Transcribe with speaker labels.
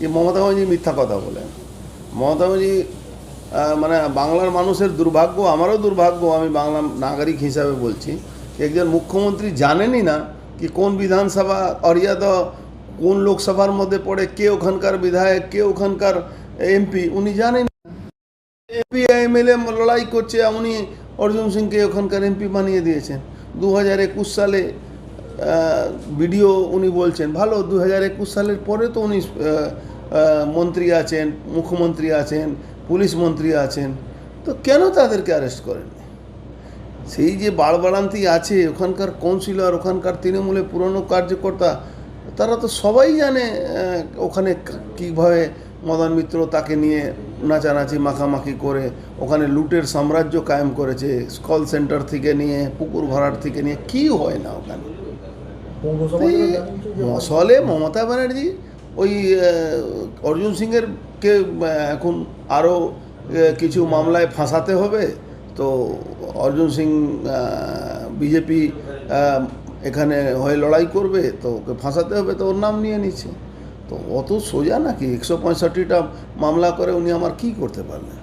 Speaker 1: যে মমতা ব্যানার্জি মিথ্যা কথা বলেন মমতা ব্যানার্জি মানে বাংলার মানুষের দুর্ভাগ্য, আমারও দুর্ভাগ্য, আমি বাংলা নাগরিক হিসাবে বলছি। একজন মুখ্যমন্ত্রী জানেনই না কি কোন বিধানসভা অরিয়াদ, কোন লোকসভার মধ্যে পড়ে, কে ওখানকার বিধায়ক, কে ওখানকার এমপি উনি জানেন এমপি এমএলএ লড়াই করছে, উনি অর্জুন সিংকে ওখানকার এমপি বানিয়ে দিয়েছেন। দু হাজার একুশ সালে ভিডিও উনি বলছেন, ভালো দু হাজার একুশ সালের পরে তো উনি মন্ত্রী আছেন, মুখ্যমন্ত্রী আছেন, পুলিশ মন্ত্রী আছেন, তো কেন তাদেরকে অ্যারেস্ট করেন? সেই যে বাড়বাড়ান্তি আছে, ওখানকার কাউন্সিলর ওখানকার তৃণমূলের পুরনো কার্যকর্তা, তারা তো সবাই জানে ওখানে কীভাবে মদন মিত্র তাকে নিয়ে নাচানাচি, মাখামাখি করে, ওখানে লুটের সাম্রাজ্য কায়েম করেছে কল সেন্টার থেকে নিয়ে, পুকুর ভরাট থেকে নিয়ে, কি হয় না ওখানে? মশলে মমতা ব্যানার্জি, ওই অর্জুন সিংয়ের কে এখন আরও কিছু মামলায় ফাঁসাতে হবে, তো অর্জুন সিং বিজেপি এখানে হয়ে লড়াই করবে, তো ওকে ফাঁসাতে হবে, তো ওর নাম নিয়ে নিচ্ছে। তো অত সোজা নাকি একশো পঁয়ষট্টিটা মামলা করে উনি আমার কি করতে পারলেন?